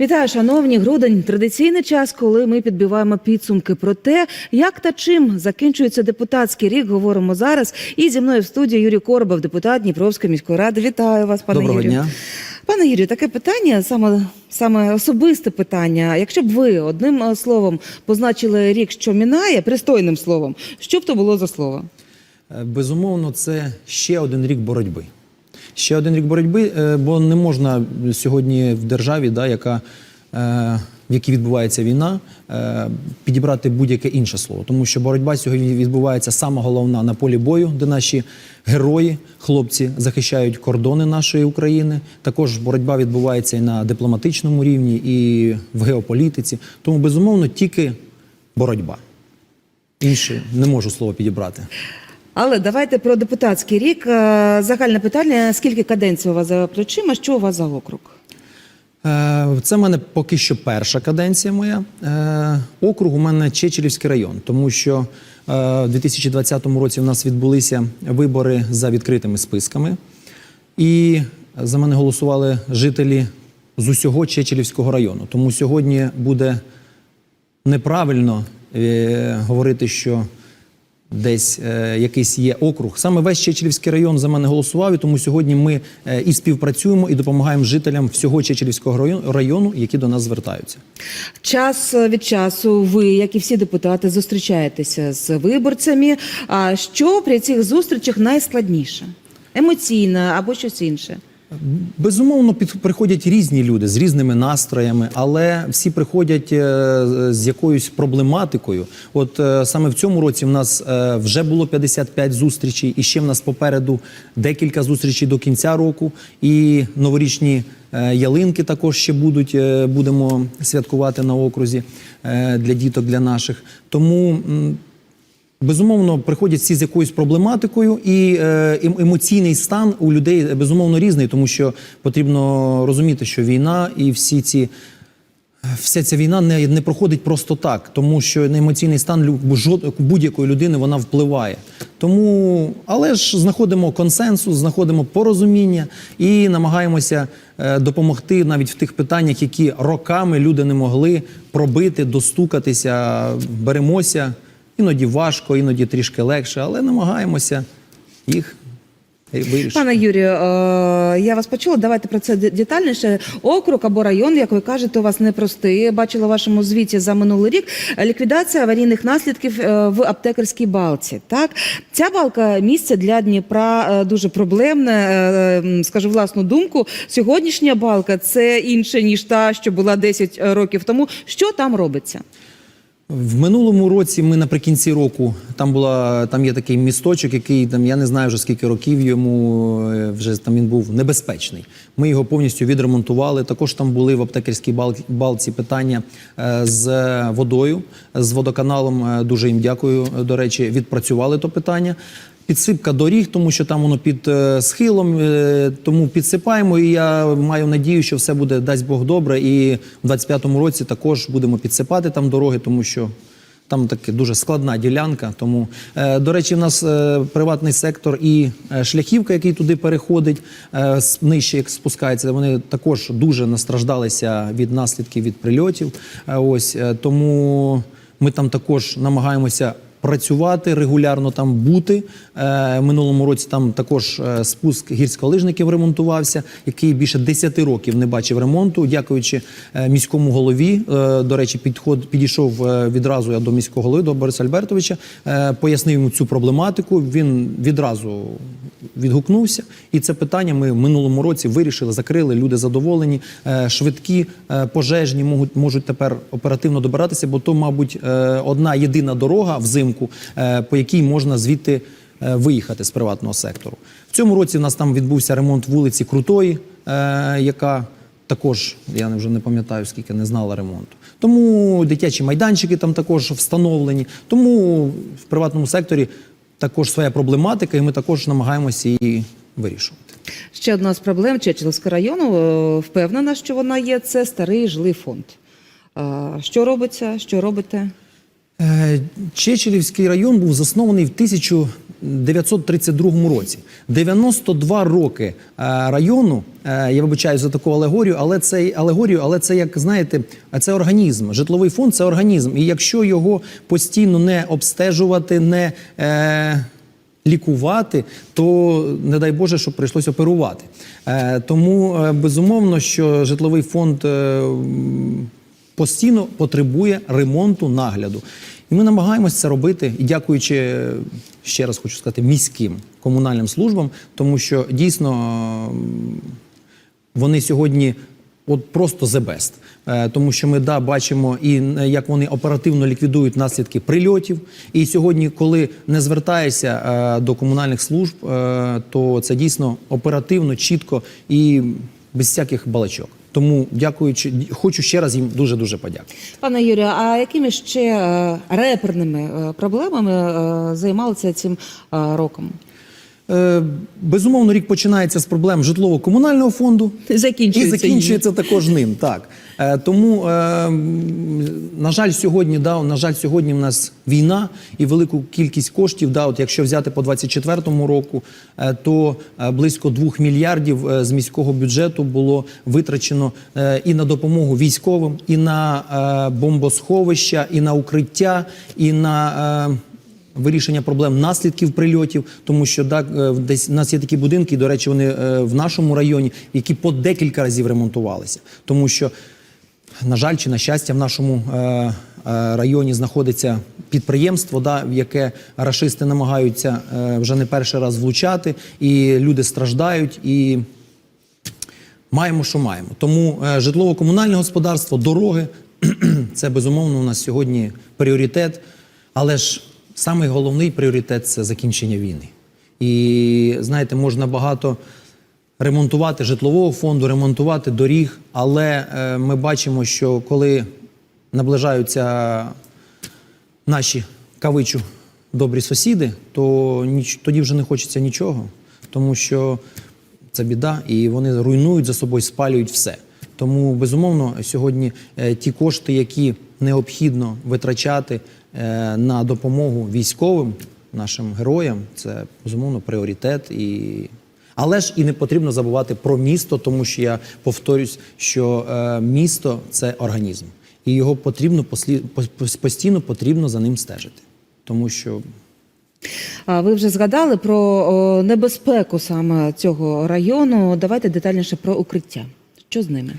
Вітаю, шановні. Грудень традиційний час, коли ми підбиваємо підсумки про те, як та чим закінчується депутатський рік. Говоримо зараз. І зі мною в студії Юрій Коробов, депутат Дніпровської міської ради. Вітаю вас, пане Доброго Юрію. дня. Пане Юрію, таке питання, саме, саме особисте питання. Якщо б ви одним е, словом позначили рік, що мінає, пристойним словом, що б то було за слово? Е, Безумовно, це ще один рік боротьби. Ще один рік боротьби, е, бо не можна сьогодні в державі, да, яка, е, в якій відбувається війна, е, підібрати будь-яке інше слово. Тому що боротьба сьогодні відбувається саме головна на полі бою, де наші герої, хлопці захищають кордони нашої України. Також боротьба відбувається і на дипломатичному рівні, і в геополітиці. Тому, безумовно, тільки боротьба. Інше не можу слово підібрати. Але давайте про депутатський рік. Е, Загальне питання: скільки каденцій у вас за плечима? Що у вас за округ? Е, Це в мене поки що перша каденція моя. Е, Округ у мене Чечелівський район, тому що в 2020 році у нас відбулися вибори за відкритими списками, і за мене голосували жителі з усього Чечелівського району. Тому сьогодні буде неправильно говорити, що десь е, якийсь є округ. Саме весь Чечелівський район за мене голосував, і тому сьогодні ми е, і співпрацюємо, і допомагаємо жителям всього Чечелівського району, які до нас звертаються. Час від часу ви, як і всі депутати, зустрічаєтеся з виборцями. А що при цих зустрічах найскладніше? Емоційно або щось інше? Безумовно, під, приходять різні люди з різними настроями, але всі приходять е, з якоюсь проблематикою. От е, саме в цьому році в нас е, вже було 55 зустрічей, і ще в нас попереду декілька зустрічей до кінця року. І новорічні ялинки також ще будуть. будемо святкувати на окрузі для діток, для наших. Тому. Безумовно, приходять всі з якоюсь проблематикою, і е, ем- емоційний стан у людей е, безумовно різний, тому що потрібно розуміти, що війна і всі ці. Вся ця війна не, не проходить просто так, тому що на емоційний стан будь-якої людини вона впливає. Тому, але ж знаходимо консенсус, знаходимо порозуміння і намагаємося е, допомогти навіть в тих питаннях, які роками люди не могли пробити, достукатися, беремося. Іноді важко, іноді трішки легше, але намагаємося їх вирішити. Пане Юрію, е, я вас почула. Давайте про це детальніше. Округ або район, як ви кажете, у вас непростий. Я бачила в вашому звіті за минулий рік ліквідація аварійних наслідків е, в аптекарській балці. Так, ця балка місце для Дніпра е, дуже проблемне. Е, Скажу власну думку. Сьогоднішня балка це інше ніж та, що була 10 років тому. Що там робиться? В минулому році ми наприкінці року там була там є такий місточок, який там я не знаю вже скільки років йому е, вже там він був небезпечний. Ми його повністю відремонтували. Також там були в аптекарській бал- балці питання е, з водою, з водоканалом. Е, Дуже їм дякую. До речі, відпрацювали то питання. Підсипка доріг, тому що там воно під е, схилом, е, тому підсипаємо. І я маю надію, що все буде дасть Бог добре. І в 25-му році також будемо підсипати там дороги, тому що там таке дуже складна ділянка. Тому, е, до речі, в нас е, приватний сектор і е, шляхівка, який туди переходить, е, нижче як спускається. Вони також дуже настраждалися від наслідків від прильотів. Е, ось е, тому ми там також намагаємося. Працювати регулярно там бути Е, минулому році. Там також е, спуск гірськолижників ремонтувався, який більше 10 років не бачив ремонту. Дякуючи е, міському голові. До речі, підход підійшов відразу я до міського голови до Бориса Альбертовича, пояснив йому цю проблематику. Він відразу відгукнувся, і це питання ми в минулому році вирішили, закрили. Люди задоволені, Е, швидкі е, пожежні можуть, можуть тепер оперативно добиратися, бо то, мабуть, е, одна єдина дорога взимку, по якій можна звідти виїхати з приватного сектору. В цьому році в нас там відбувся ремонт вулиці Крутої, яка також я вже не пам'ятаю, скільки не знала ремонту. Тому дитячі майданчики там також встановлені. Тому в приватному секторі також своя проблематика, і ми також намагаємося її вирішувати. Ще одна з проблем Чечелівського району, е, впевнена, що вона є, це старий жилий фонд. Е, Що робиться, що робите? Е, Чечелівський район був заснований в 1932 році. 92 роки е, району, е, я вибачаю за таку алегорію, але це алегорію, але це як знаєте, це організм. Житловий фонд це організм. І якщо його постійно не обстежувати, не е, лікувати, то не дай Боже, щоб прийшлось оперувати. Е, тому е, безумовно, що житловий фонд. е, постійно потребує ремонту нагляду. І ми намагаємося це робити, і дякуючи е, ще раз хочу сказати міським комунальним службам, тому що дійсно вони сьогодні от просто the best. Е, Тому що ми да, бачимо і е, як вони оперативно ліквідують наслідки прильотів. І сьогодні, коли не звертаєшся до комунальних служб, то це дійсно оперативно, чітко і без всяких балачок. Тому дякуючи, хочу ще раз їм дуже дуже подякувати. Пане Юрію, а якими ще е, реперними е, проблемами е, займалися цим роком? Безумовно, рік починається з проблем житлово-комунального фонду. І Закінчується. також ним. Так тому, е, на жаль, сьогодні да, на жаль, сьогодні в нас війна і велику кількість коштів. Да, от якщо взяти по 24-му року, е, то е, близько 2 мільярдів е, з міського бюджету було витрачено е, і на допомогу військовим, і на е, бомбосховища, і на укриття, і на. е, Вирішення проблем наслідків прильотів, тому що так, е, десь у нас є такі будинки, до речі, вони е, в нашому районі, які по декілька разів ремонтувалися. Тому що, на жаль, чи на щастя, в нашому е, е, районі знаходиться підприємство, да, в яке рашисти намагаються е, вже не перший раз влучати, і люди страждають. І маємо, що маємо. Тому житлово-комунальне господарство, дороги це безумовно у нас сьогодні пріоритет. Але ж самий головний пріоритет це закінчення війни. І знаєте, можна багато ремонтувати житлового фонду, ремонтувати доріг, але е, ми бачимо, що коли наближаються наші кавичу добрі сусіди, то ніч, тоді вже не хочеться нічого, тому що це біда, і вони руйнують за собою, спалюють все. Тому безумовно сьогодні е, ті кошти, які необхідно витрачати е, на допомогу військовим, нашим героям, це безумовно пріоритет. І... Але ж і не потрібно забувати про місто, тому що я повторюсь, що е, місто це організм, і його потрібно постійно потрібно за ним стежити, тому що ви вже згадали про небезпеку саме цього району. Давайте детальніше про укриття. Що з ними?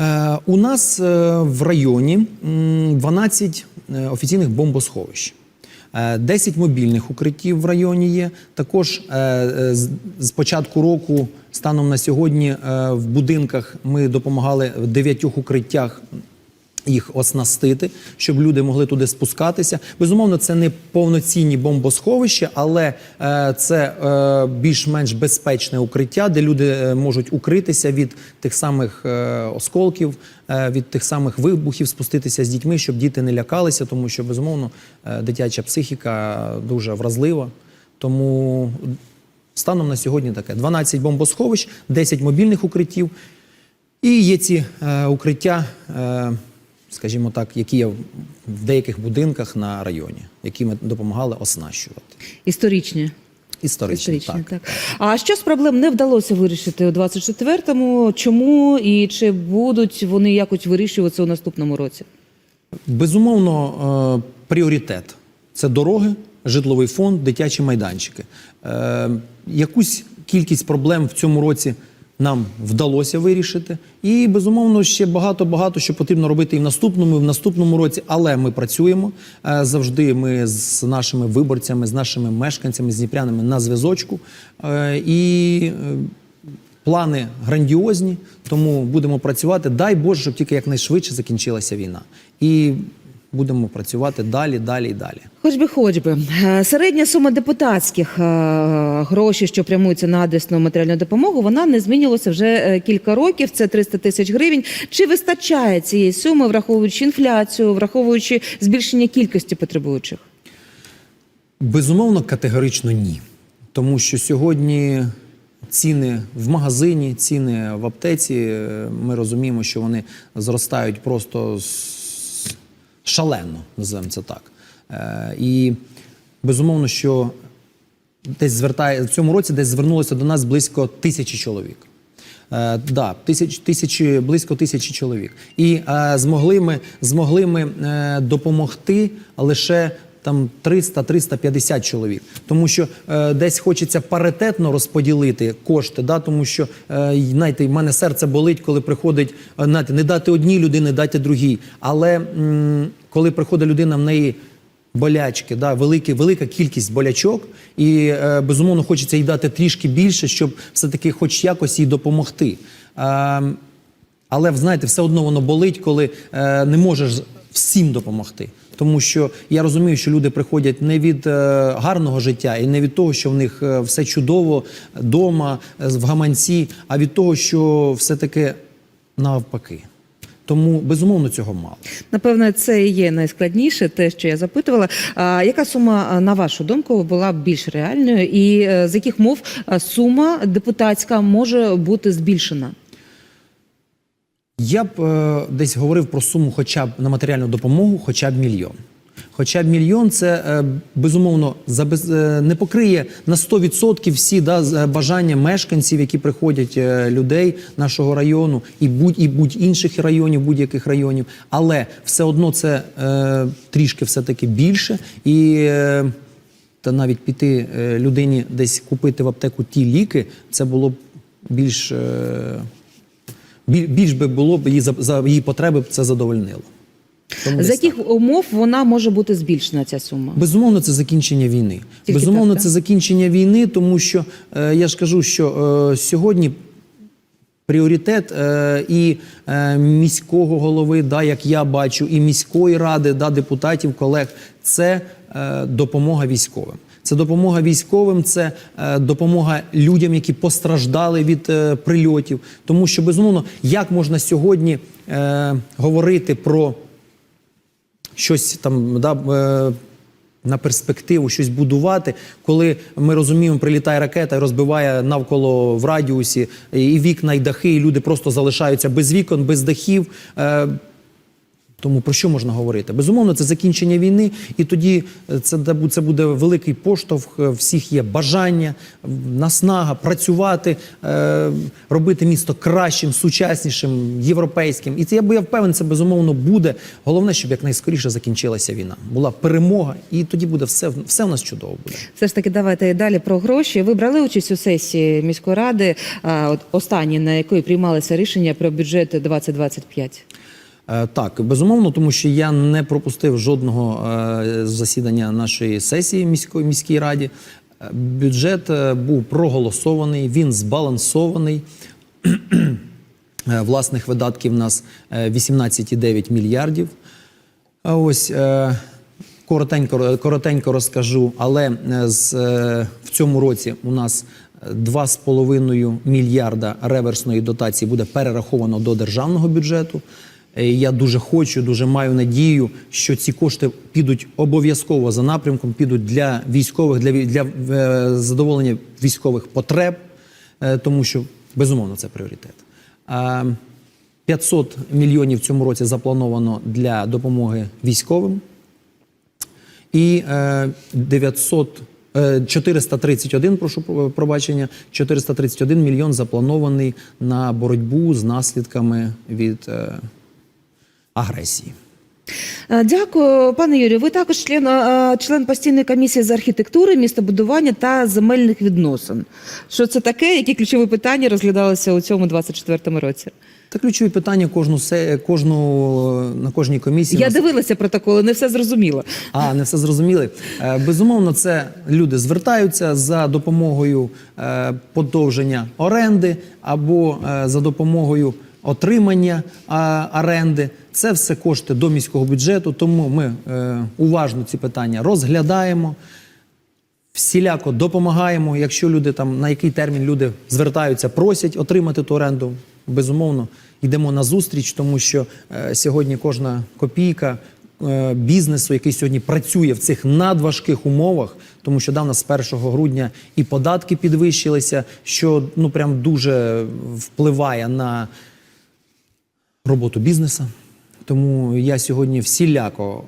Е, У нас е, в районі м, 12 е, офіційних бомбосховищ. Е, 10 мобільних укриттів в районі є. Також е, е, з- початку року, станом на сьогодні, е, в будинках ми допомагали в 9 укриттях їх оснастити, щоб люди могли туди спускатися. Безумовно, це не повноцінні бомбосховища, але е, це е, більш-менш безпечне укриття, де люди е, можуть укритися від тих самих е, осколків, е, від тих самих вибухів, спуститися з дітьми, щоб діти не лякалися, тому що безумовно е, дитяча психіка дуже вразлива. Тому станом на сьогодні таке: 12 бомбосховищ, 10 мобільних укриттів. І є ці е, укриття, е, скажімо так, які є в деяких будинках на районі, які ми допомагали оснащувати. Історичні. Історично, Історичні, так. так. А що з проблем не вдалося вирішити у 24-му? Чому і чи будуть вони якось вирішуватися у наступному році? Безумовно, е, пріоритет це дороги, житловий фонд, дитячі майданчики. Е, якусь кількість проблем в цьому році нам вдалося вирішити. І безумовно ще багато-багато що потрібно робити і в наступному, і в наступному році. Але ми працюємо Е, завжди. Ми з нашими виборцями, з нашими мешканцями, з дніпрянами на зв'язочку. Е, І е, Плани грандіозні, тому будемо працювати. Дай Боже, щоб тільки якнайшвидше закінчилася війна. І будемо працювати далі, далі і далі. Хоч би, хоч би. Е, Середня сума депутатських е, грошей, що прямуються на адресну матеріальну допомогу, вона не змінювалася вже е, кілька років. Це 300 тисяч гривень. Чи вистачає цієї суми, враховуючи інфляцію, враховуючи збільшення кількості потребуючих? Безумовно, категорично ні. Тому що сьогодні ціни в магазині, ціни в аптеці, ми розуміємо, що вони зростають просто з- шалено, називаємо це так. Е, І безумовно, що десь звертає в цьому році десь звернулося до нас близько тисячі чоловік. Е, да, тисяч, тисячі, близько тисячі чоловік. І е, змогли ми, змогли ми е, допомогти лише там 300-350 чоловік. Тому що е, десь хочеться паритетно розподілити кошти, да, тому що е, знаєте, в мене серце болить, коли приходить е, знаєте, не дати одній людині, дати другій. Але м, коли приходить людина, в неї болячки, да, великі, велика кількість болячок, і е, безумовно хочеться їй дати трішки більше, щоб все-таки хоч якось їй допомогти. Е, але знаєте, все одно воно болить, коли е, не можеш всім допомогти. Тому що я розумію, що люди приходять не від е, гарного життя і не від того, що в них е, все чудово вдома, в гаманці, а від того, що все-таки навпаки. Тому безумовно цього мало. Напевно, це і є найскладніше, те, що я запитувала. А, яка сума, на вашу думку, була більш реальною, і е, з яких мов сума депутатська може бути збільшена? Я б е, десь говорив про суму, хоча б на матеріальну допомогу, хоча б мільйон. Хоча б мільйон це е, безумовно забез- е, не покриє на 100% всі да, бажання мешканців, які приходять е, людей нашого району, і будь і будь інших районів, будь-яких районів. Але все одно це е, трішки все таки більше і. Е, та навіть піти е, людині десь купити в аптеку ті ліки, це було б більш, е, більш би було б її за, за її потреби б це задовольнило. Тому З десь яких умов вона може бути збільшена, ця сума? Безумовно, це закінчення війни. Тільки Безумовно, так, це так? закінчення війни, тому що е, я ж кажу, що е, сьогодні пріоритет е, і е, міського голови, да, як я бачу, і міської ради, да, депутатів, колег, це е, допомога військовим. Це допомога військовим, це е, допомога людям, які постраждали від е, прильотів. Тому що безумовно, як можна сьогодні е, говорити про щось там да, на перспективу, щось будувати, коли ми розуміємо, прилітає ракета і розбиває навколо в радіусі і вікна, і дахи, і люди просто залишаються без вікон, без дахів. Тому про що можна говорити? Безумовно, це закінчення війни, і тоді е, це, це буде великий поштовх. е, Всіх є бажання, наснага працювати, е, робити місто кращим, сучаснішим, європейським. І це я б я впевнений, це безумовно буде. Головне, щоб якнайскоріше закінчилася війна. Була перемога, і тоді буде все, все в нас чудово буде. Все ж таки, давайте далі про гроші. Ви брали участь у сесії міської ради, от останній, на якої приймалося рішення про бюджет 2025? Е, Так, безумовно, тому що я не пропустив жодного е, засідання нашої сесії міської міській раді. Е, Бюджет був проголосований, він збалансований. Власних видатків у нас е, 18,9 мільярдів. Ось коротенько, коротенько розкажу, але з, в цьому році у нас е, 2,5 мільярда реверсної дотації буде перераховано до державного бюджету. Е, Я дуже хочу, дуже маю надію, що ці кошти підуть обов'язково за напрямком, підуть для військових, для, для е, задоволення військових потреб, е, тому що безумовно це пріоритет. А, 500 мільйонів в цьому році заплановано для допомоги військовим. І е, 900, е, 431, прошу пробачення, 431 мільйон запланований на боротьбу з наслідками від агресії. Е, Дякую, пане Юрію. Ви також член, е, член постійної комісії з архітектури, містобудування та земельних відносин. Що це таке? Які ключові питання розглядалися у цьому 24-му році? Та ключові питання кожну, се- кожну, на кожній комісії. Я дивилася протоколи, не все зрозуміло. А, не все зрозуміли. Е, Безумовно, це люди звертаються за допомогою подовження оренди або за допомогою отримання а, оренди. Це все кошти до міського бюджету, тому ми е, уважно ці питання розглядаємо. Всіляко допомагаємо. Якщо люди там на який термін люди звертаються, просять отримати ту оренду, безумовно йдемо на зустріч, тому що е, сьогодні кожна копійка е, бізнесу, який сьогодні працює в цих надважких умовах, тому що да, в нас з 1 грудня і податки підвищилися, що ну прям дуже впливає на роботу бізнесу. Тому я сьогодні всіляко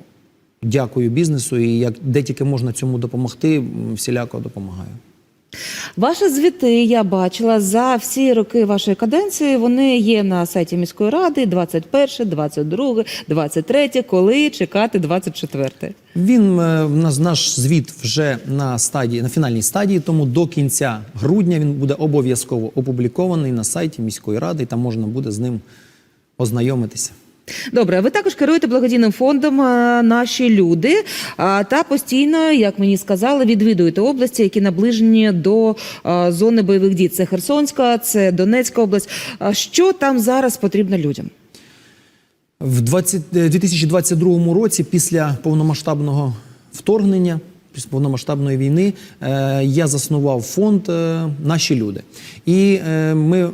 дякую бізнесу. І як де тільки можна цьому допомогти, всіляко допомагаю. Ваші звіти я бачила за всі роки вашої каденції. Вони є на сайті міської ради 21, 22, 23. Коли чекати 24? Він е, в нас наш звіт вже на стадії на фінальній стадії, тому до кінця грудня він буде обов'язково опублікований на сайті міської ради. і Там можна буде з ним ознайомитися. Добре, ви також керуєте благодійним фондом е, Наші люди та постійно, як мені сказали, відвідуєте області, які наближені до е, зони бойових дій. Це Херсонська, це Донецька область. Що там зараз потрібно людям? В 20, е, 2022 році, після повномасштабного вторгнення, після повномасштабної війни, е, я заснував фонд е, Наші люди. І е, ми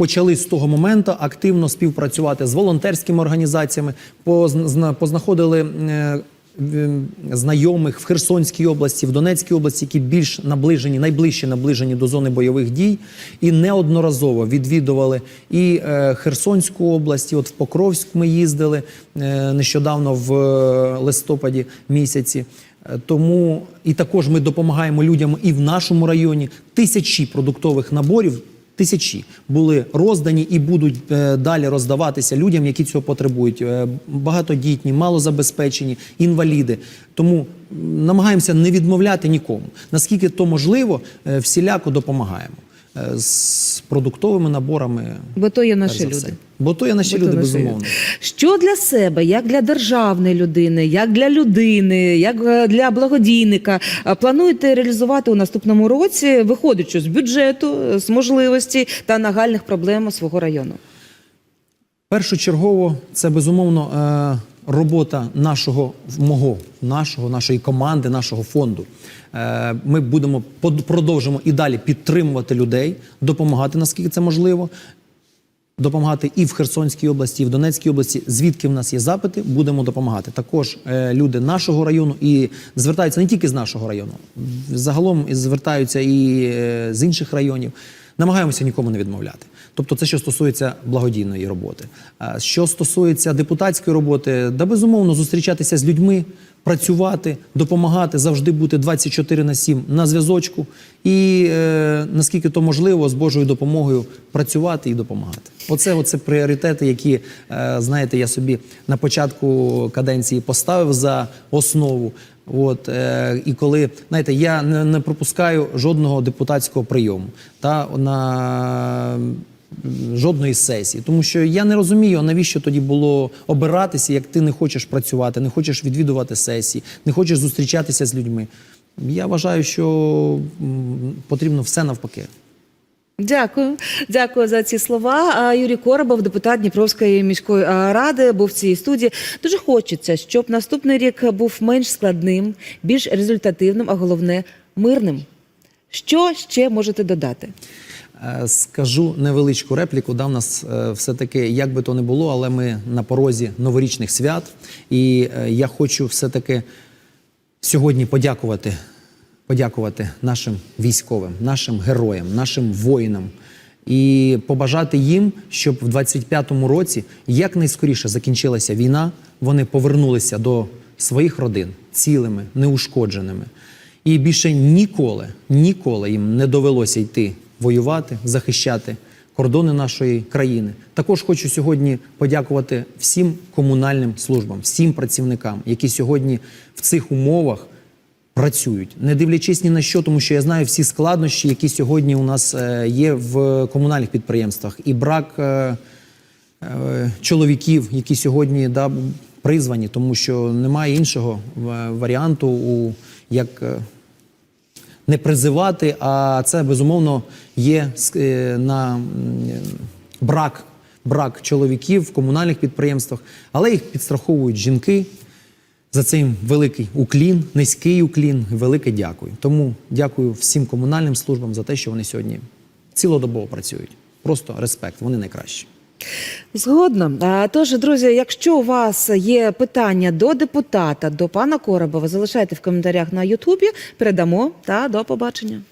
почали з того моменту активно співпрацювати з волонтерськими організаціями, позна- познаходили. е, знайомих в Херсонській області, в Донецькій області, які більш наближені, найближче наближені до зони бойових дій, і неодноразово відвідували і е, Херсонську область, і от в Покровськ ми їздили е, нещодавно в листопаді місяці. Тому і також ми допомагаємо людям і в нашому районі тисячі продуктових наборів. Тисячі були роздані і будуть е, далі роздаватися людям, які цього потребують. Е, багатодітні, малозабезпечені, інваліди. Тому намагаємося не відмовляти нікому. Наскільки то можливо, е, всіляко допомагаємо з продуктовими наборами. Бо то є наші люди. Бо то є наші Бо люди, наші безумовно. Що для себе, як для державної людини, як для людини, як е, для благодійника е, плануєте реалізувати у наступному році, виходячи з бюджету, е, з можливості та нагальних проблем свого району? Першочергово це безумовно е, робота нашого мого, нашого, нашої команди, нашого фонду. Е, Ми будемо продовжимо і далі підтримувати людей, допомагати наскільки це можливо. Допомагати і в Херсонській області, і в Донецькій області, звідки в нас є запити, будемо допомагати. Також е, люди нашого району і звертаються не тільки з нашого району, загалом звертаються і е, з інших районів. Намагаємося нікому не відмовляти. Тобто, це що стосується благодійної роботи. Що стосується депутатської роботи, да безумовно зустрічатися з людьми, працювати, допомагати, завжди бути 24 на 7 на зв'язочку і е, наскільки то можливо, з Божою допомогою працювати і допомагати. Оце, оце пріоритети, які е, знаєте, я собі на початку каденції поставив за основу. От е, і коли знаєте, я не, не пропускаю жодного депутатського прийому та на жодної сесії, тому що я не розумію, навіщо тоді було обиратися, як ти не хочеш працювати, не хочеш відвідувати сесії, не хочеш зустрічатися з людьми. Я вважаю, що потрібно все навпаки. Дякую, дякую за ці слова. Юрій Коробов, депутат Дніпровської міської ради, був в цій студії. Дуже хочеться, щоб наступний рік був менш складним, більш результативним, а головне мирним. Що ще можете додати? Е, Скажу невеличку репліку. Да, в нас е, все-таки, як би то не було, але ми на порозі новорічних свят. І е, я хочу все-таки сьогодні подякувати, подякувати нашим військовим, нашим героям, нашим воїнам. І побажати їм, щоб в 25-му році якнайскоріше закінчилася війна, вони повернулися до своїх родин цілими, неушкодженими. І більше ніколи, ніколи їм не довелося йти воювати, захищати кордони нашої країни. Також хочу сьогодні подякувати всім комунальним службам, всім працівникам, які сьогодні в цих умовах працюють, не дивлячись ні на що, тому що я знаю всі складнощі, які сьогодні у нас е, є в комунальних підприємствах, і брак е, е, чоловіків, які сьогодні да, призвані, тому що немає іншого варіанту, у, як не призивати, а це безумовно є е, на брак, брак чоловіків в комунальних підприємствах, але їх підстраховують жінки. За цей великий уклін, низький уклін, велике дякую. Тому дякую всім комунальним службам за те, що вони сьогодні цілодобово працюють. Просто респект, вони найкращі. Згодно. Тож, друзі, якщо у вас є питання до депутата, до пана Коробова, залишайте в коментарях на Ютубі. Передамо та до побачення.